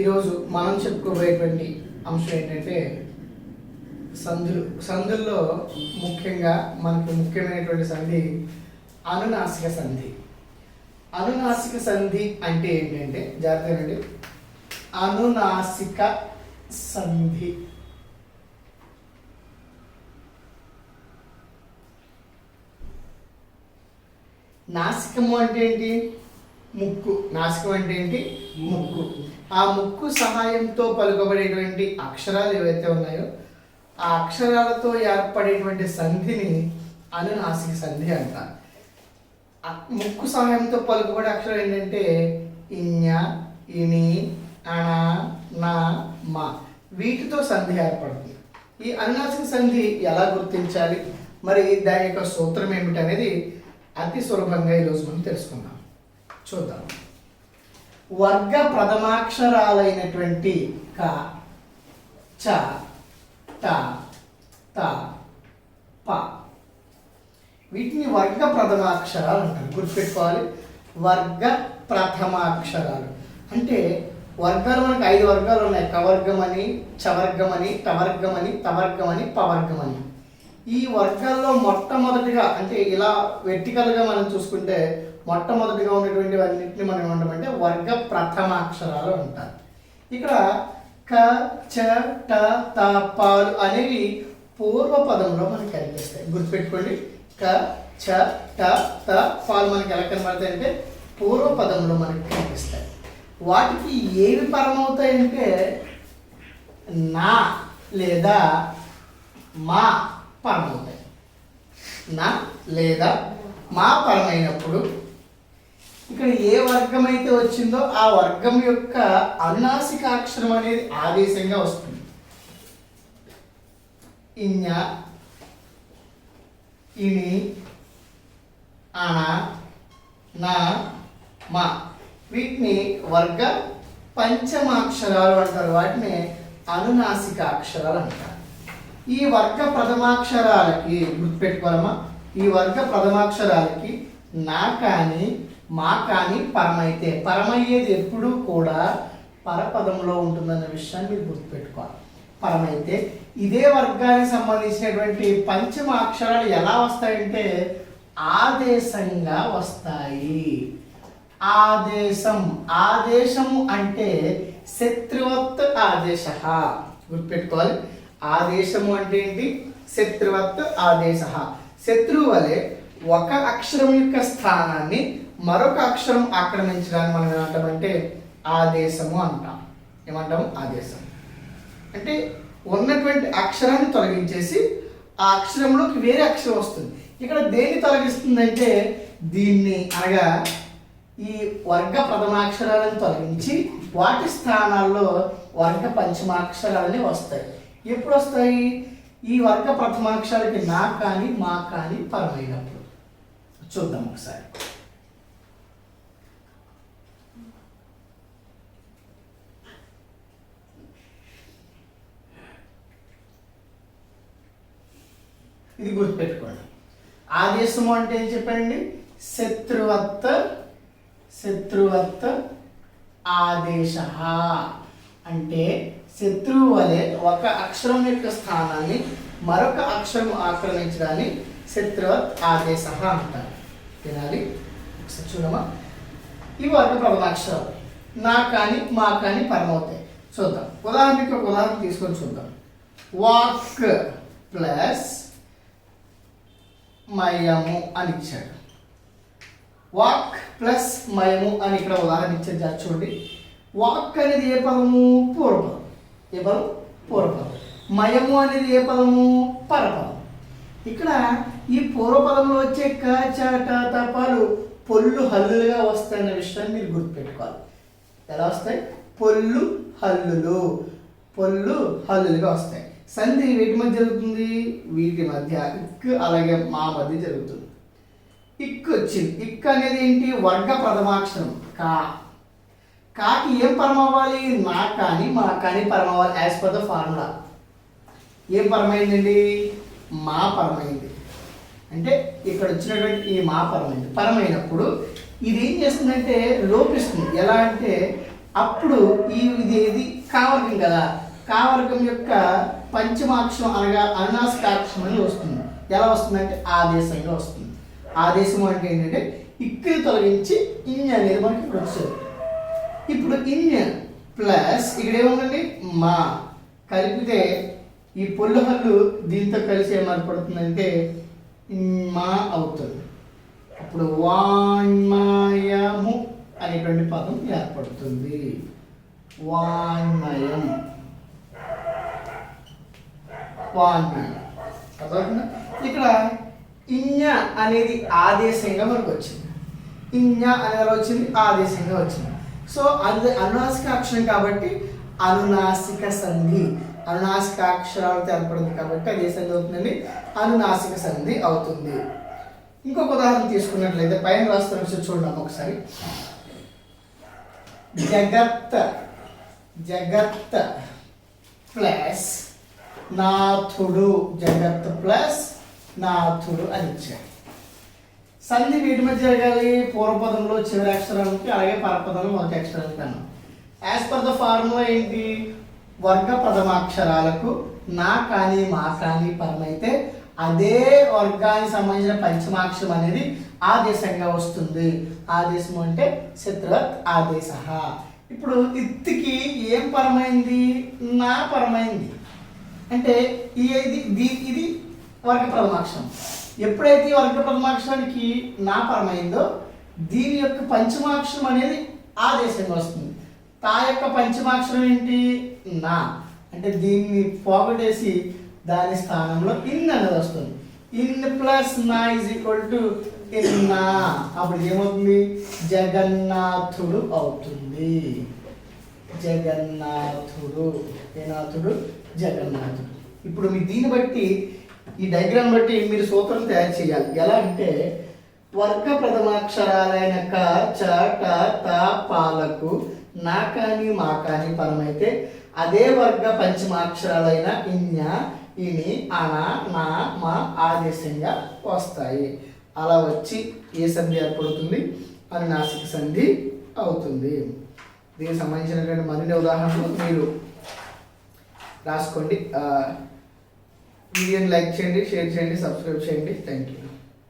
ఈరోజు మనం చెప్పుకోబోయేటువంటి అంశం ఏంటంటే సంధులు సంధుల్లో ముఖ్యంగా మనకు ముఖ్యమైనటువంటి సంధి అనునాసిక సంధి. అనునాసిక సంధి అంటే ఏంటంటే జాగ్రత్తగా అనునాసిక సంధి. నాసికము అంటే ఏంటి? ముక్కు. నాసికం అంటే ఏంటి? ముక్కు. ఆ ముక్కు సహాయంతో పలుకబడేటువంటి అక్షరాలు ఏవైతే ఉన్నాయో ఆ అక్షరాలతో ఏర్పడేటువంటి సంధిని అనునాసిక సంధి అంటారు. ముక్కు సహాయంతో పలుకబడే అక్షరం ఏంటంటే ఇన్య ఇని అణ నా మా. వీటితో సంధి ఏర్పడుతుంది. ఈ అనునాసిక సంధి ఎలా గుర్తించాలి? మరి దాని యొక్క సూత్రం ఏమిటనేది అతి సులభంగా ఈరోజు మనం తెలుసుకుందాం. చూద్దాం. వర్గ ప్రథమాక్షరాలైనటువంటి క చ ట త ప. వీటిని వర్గ ప్రథమాక్షరాలు అంటారు గుర్తుపెట్టుకోవాలి. వర్గ ప్రథమాక్షరాలు అంటే వర్గాలు మనకు ఐదు వర్గాలు ఉన్నాయి. కవర్గమని చవర్గమని టవర్గమని తవర్గమని పవర్గమని. ఈ వర్గాల్లో మొట్టమొదటిగా అంటే ఇలా వెర్టికల్గా మనం చూసుకుంటే మొట్టమొదటిగా ఉన్నటువంటి అన్నింటిని మనం ఏమంటామంటే వర్గ ప్రథమాక్షరాలు అంటారు. ఇక్కడ క చ ట త పాలు అనేవి పూర్వపదంలో మనకి కనిపిస్తాయి. గుర్తుపెట్టుకోండి. క చ ట త పాలు మనకి ఎలా కనబడతాయి అంటే పూర్వపదంలో మనకి కనిపిస్తాయి. వాటికి ఏవి పరమవుతాయంటే నా లేదా మా పరమవుతాయి నా లేదా మా పరమైనప్పుడు ఇక్కడ ఏ వర్గం అయితే వచ్చిందో ఆ వర్గం యొక్క అనునాసిక అక్షరం అనేది ఆదేశంగా వస్తుంది. ఇన్య ఇని అన నా మా. వీటిని వర్గ పంచమాక్షరాలు అంటారు. వాటిని అనునాసిక అక్షరాలు అంటారు. ఈ వర్గ ప్రథమాక్షరాలకి గుర్తుపెట్టుకోవాలమ్మా. ఈ వర్గ ప్రథమాక్షరాలకి నా కానీ మా కానీ పరమైతే. పరమయ్యేది ఎప్పుడూ కూడా పరపదంలో ఉంటుందన్న విషయాన్ని మీరు గుర్తుపెట్టుకోవాలి. పరమైతే ఇదే వర్గానికి సంబంధించినటువంటి పంచమ అక్షరాలు ఎలా వస్తాయంటే ఆదేశంగా వస్తాయి. ఆదేశం. ఆదేశము అంటే శత్రువత్ ఆదేశ గుర్తుపెట్టుకోవాలి. ఆదేశము అంటే ఏంటి? శత్రువత్ ఆదేశ. శత్రువు వలె ఒక అక్షరం యొక్క స్థానాన్ని మరొక అక్షరం ఆక్రమించడానికి మనం ఏమంటామంటే ఆదేశము అంటాం. ఏమంటాము ఆదేశం. అంటే ఉన్నటువంటి అక్షరాన్ని తొలగించేసి ఆ అక్షరంలోకి వేరే అక్షరం వస్తుంది. ఇక్కడ దేన్ని తొలగిస్తుందంటే దీన్ని అనగా ఈ వర్గ ప్రథమాక్షరాలను తొలగించి వాటి స్థానాల్లో వర్గ పంచమాక్షరాలని వస్తాయి. ఎప్పుడు వస్తాయి ఈ వర్గ ప్రథమాక్షరాలకి నా కానీ మా కానీ పరమైనప్పుడు. చూద్దాం ఒకసారి. ఇది గుర్తుపెట్టుకోండి. ఆదేశము అంటే ఏం చెప్పండి శత్రువత్త శత్రువత్త ఆదేశ అంటే శత్రువు వలె ఒక అక్షరం యొక్క స్థానాన్ని మరొక అక్షరం ఆక్రమించడాన్ని శత్రువత్ ఆదేశ అంటారు. వినాలి? ఒకసారి చూడమా? ఇవి వర్గ ప్రథమాక్షరాలు నా కానీ మా కానీ పరమవుతాయి. చూద్దాం. ఉదాహరణకి ఒక ఉదాహరణ తీసుకొని చూద్దాం. వాక్ ప్లస్ మయము అని ఇచ్చాడు. వాక్ ప్లస్ మయము అని ఇక్కడ ఉదాహరణ ఇచ్చాడు చూడండి. వాక్ అనేది ఏ పదము? పూర్వపదం. ఏ పదం? పూర్వపదం. మయము అనేది ఏ పదము? పరపదం. ఇక్కడ ఈ పూర్వపదంలో వచ్చే క చ తపాలు పొల్లు హల్లులుగా వస్తాయన్న విషయాన్ని మీరు గుర్తుపెట్టుకోవాలి. ఎలా వస్తాయి? పొల్లు హల్లులు. పొల్లు హల్లులుగా వస్తాయి. సంధి వీటి మధ్య జరుగుతుంది వీటి మధ్య ఇక్ అలాగే మా మధ్య జరుగుతుంది. ఇక్ వచ్చింది ఇక్ అనేది ఏంటి? వర్గ ప్రథమాక్షరం. కా. కాకి ఏం పరం అవ్వాలి మా కానీ మా కానీ పరం అవ్వాలి యాజ్ పర్ ద ఫార్ములా ఏం పరమైందండి? మా పరమైంది. అంటే ఇక్కడ వచ్చినటువంటి ఈ మా పరమైంది. పరమైనప్పుడు ఇది ఏం చేస్తుందంటే లోపిస్తుంది. ఎలా అంటే అప్పుడు ఈ ఇది ఇది కావర్గం కదా. కావర్గం యొక్క పంచమాక్షం అనగా అనునాసికాక్షరం అని వస్తుంది. ఎలా వస్తుందంటే ఆదేశంగా వస్తుంది. ఆదేశం అంటే ఏంటంటే ఇక్కుని తొలగించి ఇన్ అనేది మనకి ఇక్కడ వచ్చేది. ఇప్పుడు ఇన్ ప్లస్ ఇక్కడ ఏముందండి? మా. కలిపితే ఈ పొల్లు హల్లు దీంతో కలిసి ఏమర్పడుతుందంటే మా అవుతుంది. అప్పుడు వాణ్మయము అనేటువంటి పదం ఏర్పడుతుంది. వాణ్మయం వాణ్మయం అర్థమవుతుందా? ఇక్కడ ఇన్య అనేది ఆదేశంగా మనకు వచ్చింది. ఇన్య అనేది వచ్చింది? ఆదేశంగా వచ్చింది. సో అది అనునాసిక అక్షరం కాబట్టి అనునాసిక సంధి అనునాసిక అక్షరాలతో ఏర్పడింది కాబట్టి అది ఏ సంధి అవుతుందండి. అనునాసిక సంధి అవుతుంది. ఇంకొక ఉదాహరణ తీసుకున్నట్లయితే పైన రాస్తున్న విషయం చూడండి ఒకసారి. జగత్ జగత్ ప్లస్ నాథుడు. జగత్ ప్లస్ నాథుడు అని ఇచ్చాడు సంధి వీటి మధ్య జరగాలి పూర్వపదంలో చివరి అక్షరానికి అలాగే పరపదంలో మొదటి అక్షరానికి అన్నాం. యాజ్ పర్ ద ఫార్ములా ఏంటి? వర్గ పదమాక్షరాలకు నా కానీ మా కానీ పరమైతే అదే వర్గానికి సంబంధించిన పంచమాక్షరం అనేది ఆదేశంగా వస్తుంది. ఆదేశం అంటే శత్రువత్ ఆదేశ. ఇప్పుడు ఇత్తికి ఏం పరమైంది? నా పరమైంది. అంటే ఈ ఇది ఇది వర్గ ప్రథమాక్షరం ఎప్పుడైతే ఈ వర్గ ప్రథమాక్షరానికి నా పరమైందో దీని యొక్క పంచమాక్షరం అనేది ఆదేశంగా వస్తుంది. తా యొక్క పంచమాక్షరం ఏంటి? నా. అంటే దీన్ని పోగొట్టేసి దాని స్థానంలో ఇన్ అనేది వస్తుంది. ఇన్ ప్లస్ నా ఇజ్ ఈక్వల్ టు ఇన్నా అప్పుడు ఏమవుతుంది? జగన్నాథుడు అవుతుంది. జగన్నాథుడు. ఏనాథుడు? జగన్నాథుడు. ఇప్పుడు మీ దీన్ని బట్టి ఈ డైగ్రామ్ బట్టి మీరు సూత్రం తయారు చేయాలి. ఎలా అంటే వర్గ ప్రథమాక్షరాలైన క చ ట త పాలకు నా కానీ మా కానీ పరమైతే అదే వర్గ పంచమాక్షరాలైన ఇన్య ఇని అన నా మా ఆదేశంగా వస్తాయి. అలా వచ్చి ఏ సంధి ఏర్పడుతుంది? అనునాసిక సంధి అవుతుంది. దీనికి సంబంధించినటువంటి మరిన్ని ఉదాహరణలు మీరు రాసుకోండి. వీడియోని లైక్ చేయండి షేర్ చేయండి సబ్స్క్రైబ్ చేయండి. Thank you